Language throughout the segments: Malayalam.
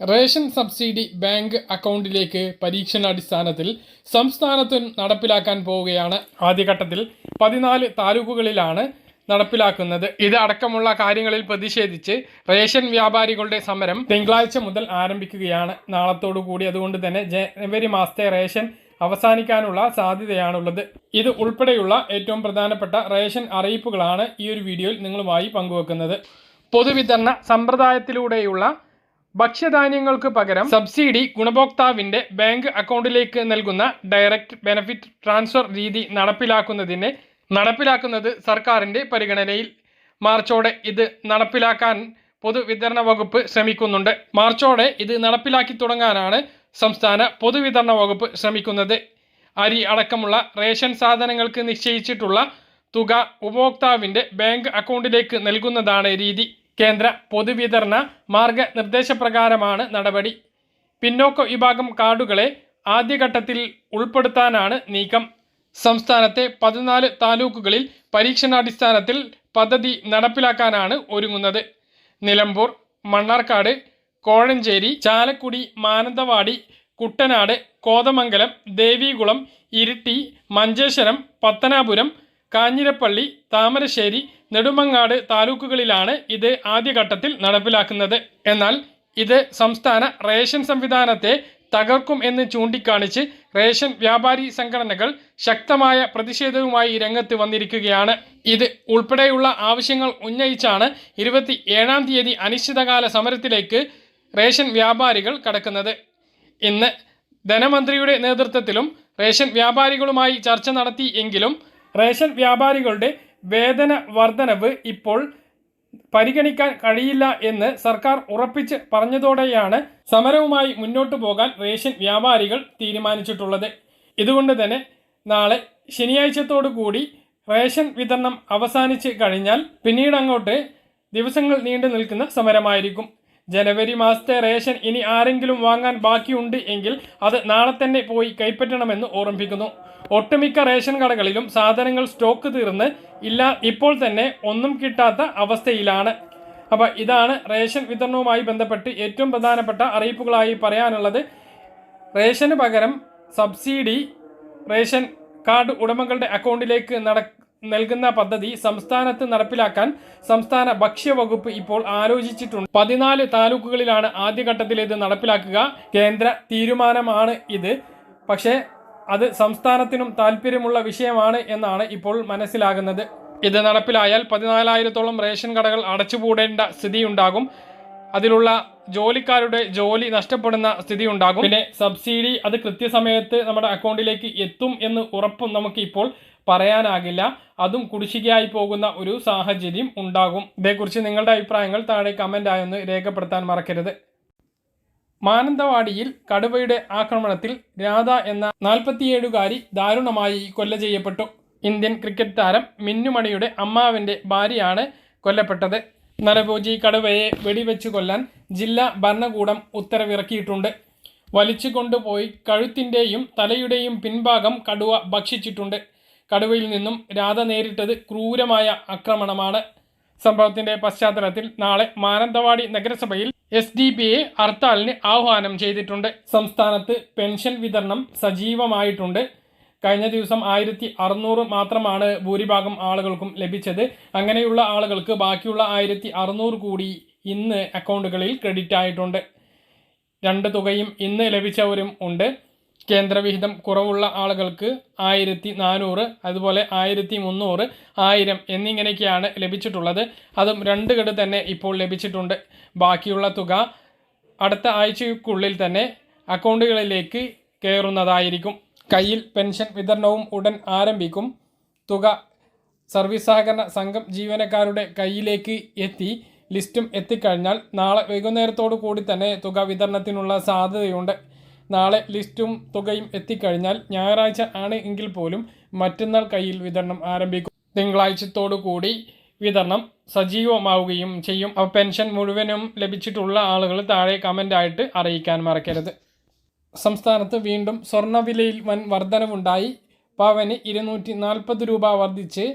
റേഷൻ സബ്സിഡി ബാങ്ക് അക്കൗണ്ടിലേക്ക് പരീക്ഷണാടിസ്ഥാനത്തിൽ സംസ്ഥാനത്ത് നടപ്പിലാക്കാൻ പോവുകയാണ് ആദ്യഘട്ടത്തിൽ പതിനാല് താലൂക്കുകളിലാണ് നടപ്പിലാക്കുന്നത്. ഇത് അടക്കമുള്ള കാര്യങ്ങളിൽ പ്രതിഷേധിച്ച് റേഷൻ വ്യാപാരികളുടെ സമരം തിങ്കളാഴ്ച മുതൽ ആരംഭിക്കുകയാണ്. നാളത്തോടു കൂടി അതുകൊണ്ട് തന്നെ ജനുവരി മാസത്തെ റേഷൻ അവസാനിക്കാനുള്ള സാധ്യതയാണുള്ളത്. ഇത് ഉൾപ്പെടെയുള്ള ഏറ്റവും പ്രധാനപ്പെട്ട റേഷൻ അറിയിപ്പുകളാണ് ഈ ഒരു വീഡിയോയിൽ നിങ്ങളുമായി പങ്കുവെക്കുന്നത്. പൊതുവിതരണ സമ്പ്രദായത്തിലൂടെയുള്ള ഭക്ഷ്യധാന്യങ്ങൾക്ക് പകരം സബ്സിഡി ഗുണഭോക്താവിന്റെ ബാങ്ക് അക്കൗണ്ടിലേക്ക് നൽകുന്ന ഡയറക്റ്റ് ബെനഫിറ്റ് ട്രാൻസ്ഫർ രീതി നടപ്പിലാക്കുന്നതിന് നടപ്പിലാക്കുന്നത് സർക്കാരിന്റെ പരിഗണനയിൽ. മാർച്ചോടെ ഇത് നടപ്പിലാക്കാൻ പൊതുവിതരണ വകുപ്പ് ശ്രമിക്കുന്നുണ്ട്. മാർച്ചോടെ ഇത് നടപ്പിലാക്കി തുടങ്ങാനാണ് സംസ്ഥാന പൊതുവിതരണ വകുപ്പ് ശ്രമിക്കുന്നത്. അരി അടക്കമുള്ള റേഷൻ സാധനങ്ങൾക്ക് നിശ്ചയിച്ചിട്ടുള്ള തുക ഉപഭോക്താവിന്റെ ബാങ്ക് അക്കൗണ്ടിലേക്ക് നൽകുന്നതാണ് രീതി. കേന്ദ്ര പൊതുവിതരണ മാർഗനിർദ്ദേശപ്രകാരമാണ് നടപടി. പിന്നോക്ക വിഭാഗം കാർഡുകളെ ആദ്യഘട്ടത്തിൽ ഉൾപ്പെടുത്താനാണ് നീക്കം. സംസ്ഥാനത്തെ പതിനാല് താലൂക്കുകളിൽ പരീക്ഷണാടിസ്ഥാനത്തിൽ പദ്ധതി നടപ്പിലാക്കാനാണ് ഒരുങ്ങുന്നത്. നിലമ്പൂർ മണ്ണാർക്കാട് കോഴഞ്ചേരി ചാലക്കുടി മാനന്തവാടി കുട്ടനാട് കോതമംഗലം ദേവികുളം ഇരിട്ടി മഞ്ചേശ്വരം പത്തനാപുരം കാഞ്ഞിരപ്പള്ളി താമരശ്ശേരി നെടുമങ്ങാട് താലൂക്കുകളിലാണ് ഇത് ആദ്യഘട്ടത്തിൽ നടപ്പിലാക്കുന്നത്. എന്നാൽ ഇത് സംസ്ഥാന റേഷൻ സംവിധാനത്തെ തകർക്കും എന്ന് ചൂണ്ടിക്കാണിച്ച് റേഷൻ വ്യാപാരി സംഘടനകൾ ശക്തമായ പ്രതിഷേധവുമായി രംഗത്ത് വന്നിരിക്കുകയാണ്. ഇത് ഉൾപ്പെടെയുള്ള ആവശ്യങ്ങൾ ഉന്നയിച്ചാണ് ഇരുപത്തി ഏഴാം തീയതി അനിശ്ചിതകാല സമരത്തിലേക്ക് റേഷൻ വ്യാപാരികൾ കടക്കുന്നത്. ഇന്ന് ധനമന്ത്രിയുടെ നേതൃത്വത്തിലും റേഷൻ വ്യാപാരികളുമായി ചർച്ച നടത്തി എങ്കിലും റേഷൻ വ്യാപാരികളുടെ വേതന വർധനവ് ഇപ്പോൾ പരിഗണിക്കാൻ കഴിയില്ല എന്ന് സർക്കാർ ഉറപ്പിച്ച് പറഞ്ഞതോടെയാണ് സമരവുമായി മുന്നോട്ടു പോകാൻ റേഷൻ വ്യാപാരികൾ തീരുമാനിച്ചിട്ടുള്ളത്. ഇതുകൊണ്ട് തന്നെ നാളെ ശനിയാഴ്ചത്തോടു കൂടി റേഷൻ വിതരണം അവസാനിച്ച് കഴിഞ്ഞാൽ പിന്നീട് അങ്ങോട്ട് ദിവസങ്ങൾ നീണ്ടു നിൽക്കുന്ന സമരമായിരിക്കും. ജനുവരി മാസത്തെ റേഷൻ ഇനി ആരെങ്കിലും വാങ്ങാൻ ബാക്കിയുണ്ട് എങ്കിൽ അത് നാളെ തന്നെ പോയി കൈപ്പറ്റണമെന്ന് ഓർമ്മിപ്പിക്കുന്നു. ഒട്ടുമിക്ക റേഷൻ കടകളിലും സാധനങ്ങൾ സ്റ്റോക്ക് തീർന്ന് ഇല്ല ഇപ്പോൾ തന്നെ ഒന്നും കിട്ടാത്ത അവസ്ഥയിലാണ്. അപ്പോൾ ഇതാണ് റേഷൻ വിതരണവുമായി ബന്ധപ്പെട്ട് ഏറ്റവും പ്രധാനപ്പെട്ട അറിയിപ്പുകളായി പറയാനുള്ളത്. റേഷന് പകരം സബ്സിഡി റേഷൻ കാർഡ് ഉടമകളുടെ അക്കൗണ്ടിലേക്ക് നട നൽകുന്ന പദ്ധതി സംസ്ഥാനത്ത് നടപ്പിലാക്കാൻ സംസ്ഥാന ഭക്ഷ്യവകുപ്പ് ഇപ്പോൾ ആലോചിച്ചിട്ടുണ്ട്. പതിനാല് താലൂക്കുകളിലാണ് ആദ്യഘട്ടത്തിൽ ഇത് നടപ്പിലാക്കുക. കേന്ദ്ര തീരുമാനമാണ് ഇത്. പക്ഷേ അത് സംസ്ഥാനത്തിനും താല്പര്യമുള്ള വിഷയമാണ് എന്നാണ് ഇപ്പോൾ മനസ്സിലാകുന്നത്. ഇത് നടപ്പിലായാൽ പതിനാലായിരത്തോളം റേഷൻ കടകൾ അടച്ചുപൂടേണ്ട സ്ഥിതിയുണ്ടാകും. അതിലുള്ള ജോലിക്കാരുടെ ജോലി നഷ്ടപ്പെടുന്ന സ്ഥിതി ഉണ്ടാകും പിന്നെ സബ്സിഡി അത് കൃത്യസമയത്ത് നമ്മുടെ അക്കൗണ്ടിലേക്ക് എത്തും എന്ന് ഉറപ്പും നമുക്ക് ഇപ്പോൾ പറയാനാകില്ല. അതും കുടിശ്ശികയായി പോകുന്ന ഒരു സാഹചര്യം ഉണ്ടാകും. ഇതേക്കുറിച്ച് നിങ്ങളുടെ അഭിപ്രായങ്ങൾ താഴെ കമന്റായി ഒന്ന് രേഖപ്പെടുത്താൻ മറക്കരുത്. മാനന്തവാടിയിൽ കടുവയുടെ ആക്രമണത്തിൽ രാധ എന്ന നാൽപ്പത്തിയേഴുകാരി ദാരുണമായി കൊല്ല ചെയ്യപ്പെട്ടു. ഇന്ത്യൻ ക്രിക്കറ്റ് താരം മിന്നുമണിയുടെ അമ്മാവിന്റെ ഭാര്യയാണ് കൊല്ലപ്പെട്ടത്. നരഭോജി കടുവയെ വെടിവെച്ചു കൊല്ലാൻ ജില്ലാ ഭരണകൂടം ഉത്തരവിറക്കിയിട്ടുണ്ട്. വലിച്ചു കൊണ്ടുപോയി കഴുത്തിന്റെയും തലയുടെയും പിൻഭാഗം കടുവ ഭക്ഷിച്ചിട്ടുണ്ട്. കടുവയിൽ നിന്നും രാധ നേരിട്ടത് ക്രൂരമായ ആക്രമണമാണ്. സംഭവത്തിന്റെ പശ്ചാത്തലത്തിൽ നാളെ മാനന്തവാടി നഗരസഭയിൽ എസ് ഡി പി എ ഹർത്താലിന് ആഹ്വാനം ചെയ്തിട്ടുണ്ട്. സംസ്ഥാനത്ത് പെൻഷൻ വിതരണം സജീവമായിട്ടുണ്ട്. കഴിഞ്ഞ ദിവസം ആയിരത്തി അറുന്നൂറ് മാത്രമാണ് ഭൂരിഭാഗം ആളുകൾക്കും ലഭിച്ചത്. അങ്ങനെയുള്ള ആളുകൾക്ക് ബാക്കിയുള്ള ആയിരത്തി അറുന്നൂറ് കൂടി ഇന്ന് അക്കൗണ്ടുകളിൽ ക്രെഡിറ്റ് ആയിട്ടുണ്ട്. രണ്ട് തുകയും ഇന്ന് ലഭിച്ചവരും ഉണ്ട്. കേന്ദ്രവിഹിതം കുറവുള്ള ആളുകൾക്ക് ആയിരത്തി നാനൂറ് അതുപോലെ ആയിരത്തി മുന്നൂറ് ആയിരം എന്നിങ്ങനെയൊക്കെയാണ് ലഭിച്ചിട്ടുള്ളത്. അതും രണ്ട് ഗഡു തന്നെ ഇപ്പോൾ ലഭിച്ചിട്ടുണ്ട്. ബാക്കിയുള്ള തുക അടുത്ത ആഴ്ചയ്ക്കുള്ളിൽ തന്നെ അക്കൗണ്ടുകളിലേക്ക് കയറുന്നതായിരിക്കും. കയ്യിൽ പെൻഷൻ വിതരണവും ഉടൻ ആരംഭിക്കും. തുക സർവീസ് സഹകരണ സംഘം ജീവനക്കാരുടെ കയ്യിലേക്ക് എത്തി. ലിസ്റ്റും എത്തിക്കഴിഞ്ഞാൽ നാളെ വൈകുന്നേരത്തോടു കൂടി തന്നെ തുക വിതരണത്തിനുള്ള സാധ്യതയുണ്ട്. നാളെ ലിസ്റ്റും തുകയും എത്തിക്കഴിഞ്ഞാൽ ഞായറാഴ്ച ആണ് എങ്കിൽ പോലും മറ്റന്നാൾ കയ്യിൽ വിതരണം ആരംഭിക്കും. തിങ്കളാഴ്ചത്തോടു കൂടി വിതരണം സജീവമാവുകയും ചെയ്യും. അപ്പോൾ പെൻഷൻ മുഴുവനും ലഭിച്ചിട്ടുള്ള ആളുകൾ താഴെ കമന്റായിട്ട് അറിയിക്കാൻ മറക്കരുത്. സംസ്ഥാനത്ത് വീണ്ടും സ്വർണവിലയിൽ വൻ വർധനവുണ്ടായി. പവന് ഇരുന്നൂറ്റി നാൽപ്പത് രൂപ വർദ്ധിച്ച്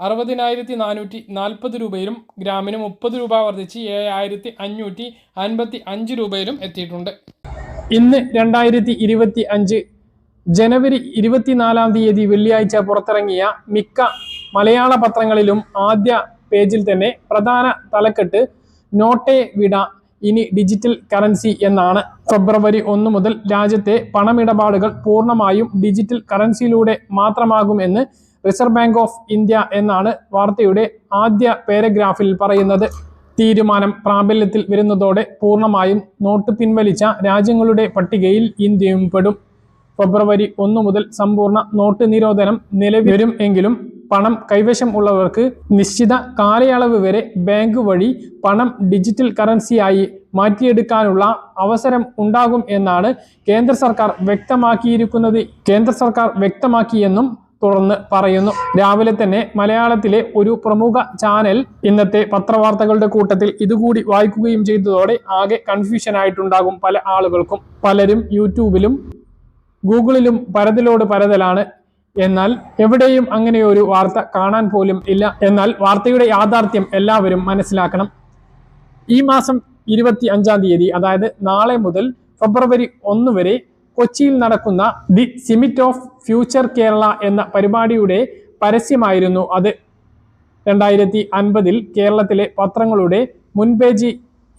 അറുപതിനായിരത്തി നാനൂറ്റി നാൽപ്പത് രൂപയിലും ഗ്രാമിന് മുപ്പത് രൂപ വർദ്ധിച്ച് ഏഴായിരത്തി അഞ്ഞൂറ്റി അൻപത്തി അഞ്ച് രൂപയിലും എത്തിയിട്ടുണ്ട്. ഇന്ന് രണ്ടായിരത്തി ഇരുപത്തി അഞ്ച് ജനുവരി ഇരുപത്തിനാലാം തീയതി വെള്ളിയാഴ്ച പുറത്തിറങ്ങിയ മിക്ക മലയാള പത്രങ്ങളിലും ആദ്യ പേജിൽ തന്നെ പ്രധാന തലക്കെട്ട് നോട്ടെ വിട ഇനി ഡിജിറ്റൽ കറൻസി എന്നാണ്. ഫെബ്രുവരി ഒന്ന് മുതൽ രാജ്യത്തെ പണമിടപാടുകൾ പൂർണമായും ഡിജിറ്റൽ കറൻസിയിലൂടെ മാത്രമാകുമെന്ന് റിസർവ് ബാങ്ക് ഓഫ് ഇന്ത്യ എന്നാണ് വാർത്തയുടെ ആദ്യ പാരഗ്രാഫിൽ പറയുന്നത്. തീരുമാനം പ്രാബല്യത്തിൽ വരുന്നതോടെ പൂർണമായും നോട്ട് പിൻവലിച്ച രാജ്യങ്ങളുടെ പട്ടികയിൽ ഇന്ത്യയും പെടും. ഫെബ്രുവരി ഒന്നു മുതൽ സമ്പൂർണ നോട്ട് നിരോധനം നിലവിൽ വരും എങ്കിലും പണം കൈവശം ഉള്ളവർക്ക് നിശ്ചിത കാലയളവ് വരെ ബാങ്ക് വഴി പണം ഡിജിറ്റൽ കറൻസിയായി മാറ്റിയെടുക്കാനുള്ള അവസരം ഉണ്ടാകും എന്നാണ് കേന്ദ്ര സർക്കാർ വ്യക്തമാക്കിയിരിക്കുന്നത്. കേന്ദ്ര സർക്കാർ വ്യക്തമാക്കിയെന്നും തുടർന്ന് പറയുന്നു. രാവിലെ തന്നെ മലയാളത്തിലെ ഒരു പ്രമുഖ ചാനൽ ഇന്നത്തെ പത്രവാർത്തകളുടെ കൂട്ടത്തിൽ ഇതുകൂടി വായിക്കുകയും ചെയ്തതോടെ ആകെ കൺഫ്യൂഷൻ ആയിട്ടുണ്ടാകും പല ആളുകൾക്കും. പലരും യൂട്യൂബിലും ഗൂഗിളിലും പരതിലോട് പരതലാണ്. എന്നാൽ എവിടെയും അങ്ങനെ ഒരു വാർത്ത കാണാൻ പോലും ഇല്ല. എന്നാൽ വാർത്തയുടെ യാഥാർത്ഥ്യം എല്ലാവരും മനസ്സിലാക്കണം. ഈ മാസം ഇരുപത്തി അഞ്ചാം തീയതി അതായത് നാളെ മുതൽ ഫെബ്രുവരി ഒന്ന് വരെ കൊച്ചിയിൽ നടക്കുന്ന the summit of future Kerala എന്ന പരിപാടിയുടെ പരസ്യമായിരുന്നു അത്. രണ്ടായിരത്തി അൻപതിൽ കേരളത്തിലെ പത്രങ്ങളുടെ മുൻപേജ്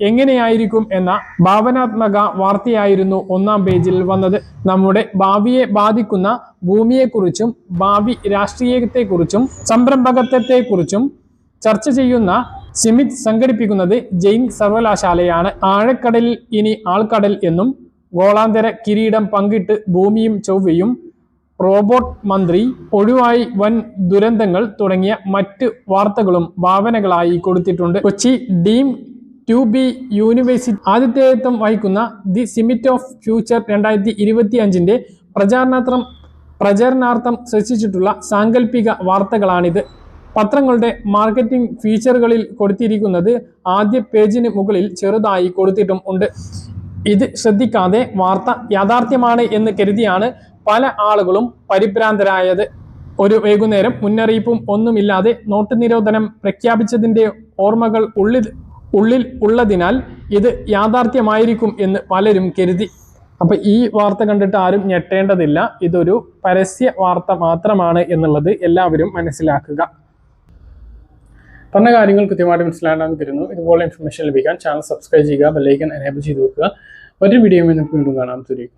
എങ്ങനെയായിരിക്കും എന്ന ഭാവനാത്മക വാർത്തയായിരുന്നു ഒന്നാം പേജിൽ വന്നത്. നമ്മുടെ ഭാവിയെ ബാധിക്കുന്ന ഭൂമിയെക്കുറിച്ചും ഭാവി രാഷ്ട്രീയത്തെക്കുറിച്ചും സംരംഭകത്വത്തെക്കുറിച്ചും ചർച്ച ചെയ്യുന്ന സിമിറ്റ് സംഘടിപ്പിക്കുന്നത് ജെയിൻ സർവകലാശാലയാണ്. ആഴക്കടലിൽ ഇനി ആൾക്കടൽ എന്നും ഗോളാന്തര കിരീടം പങ്കിട്ട് ഭൂമിയും ചൊവ്വയും റോബോട്ട് മന്ത്രി ഒഴിവായി വൻ ദുരന്തങ്ങൾ തുടങ്ങിയ മറ്റ് വാർത്തകളും ഭാവനകളായി കൊടുത്തിട്ടുണ്ട്. Kochi deemed to be university ആതിഥേയത്വം വഹിക്കുന്ന ദി സിമിറ്റ് ഓഫ് ഫ്യൂച്ചർ രണ്ടായിരത്തി ഇരുപത്തി അഞ്ചിന്റെ പ്രചാരണാർത്ഥം പ്രചരണാർത്ഥം സൃഷ്ടിച്ചിട്ടുള്ള സാങ്കല്പിക വാർത്തകളാണിത്. പത്രങ്ങളുടെ മാർക്കറ്റിംഗ് ഫീച്ചറുകളിൽ കൊടുത്തിരിക്കുന്നത് ആദ്യ പേജിന് മുകളിൽ ചെറുതായി കൊടുത്തിട്ടും ഉണ്ട്. ഇത് ശ്രദ്ധിക്കാതെ വാർത്ത യാഥാർത്ഥ്യമാണ് എന്ന് കരുതിയാണ് പല ആളുകളും പരിഭ്രാന്തരായത്. ഒരു വൈകുന്നേരം മുന്നറിയിപ്പും ഒന്നുമില്ലാതെ നോട്ട് നിരോധനം പ്രഖ്യാപിച്ചതിന്റെ ഓർമ്മകൾ ഉള്ളിൽ ഉള്ളിൽ ഉള്ളതിനാൽ ഇത് യാഥാർത്ഥ്യമായിരിക്കും എന്ന് പലരും കരുതി. അപ്പൊ ഈ വാർത്ത കണ്ടിട്ട് ആരും ഞെട്ടേണ്ടതില്ല. ഇതൊരു പരസ്യ വാർത്ത മാത്രമാണ് എന്നുള്ളത് എല്ലാവരും മനസ്സിലാക്കുക. പറഞ്ഞ കാര്യങ്ങൾ കൃത്യമായിട്ട് മനസ്സിലാകാൻ തരുന്നു. ഇതുപോലെ ഇൻഫർമേഷൻ ലഭിക്കാൻ ചാനൽ സബ്സ്ക്രൈബ് ചെയ്യുക ബെല്ലൈക്കൻ എനേബിൾ ചെയ്ത് വെക്കുക. ഒരു വീഡിയോ നമുക്ക് വീണ്ടും കാണാൻ തരും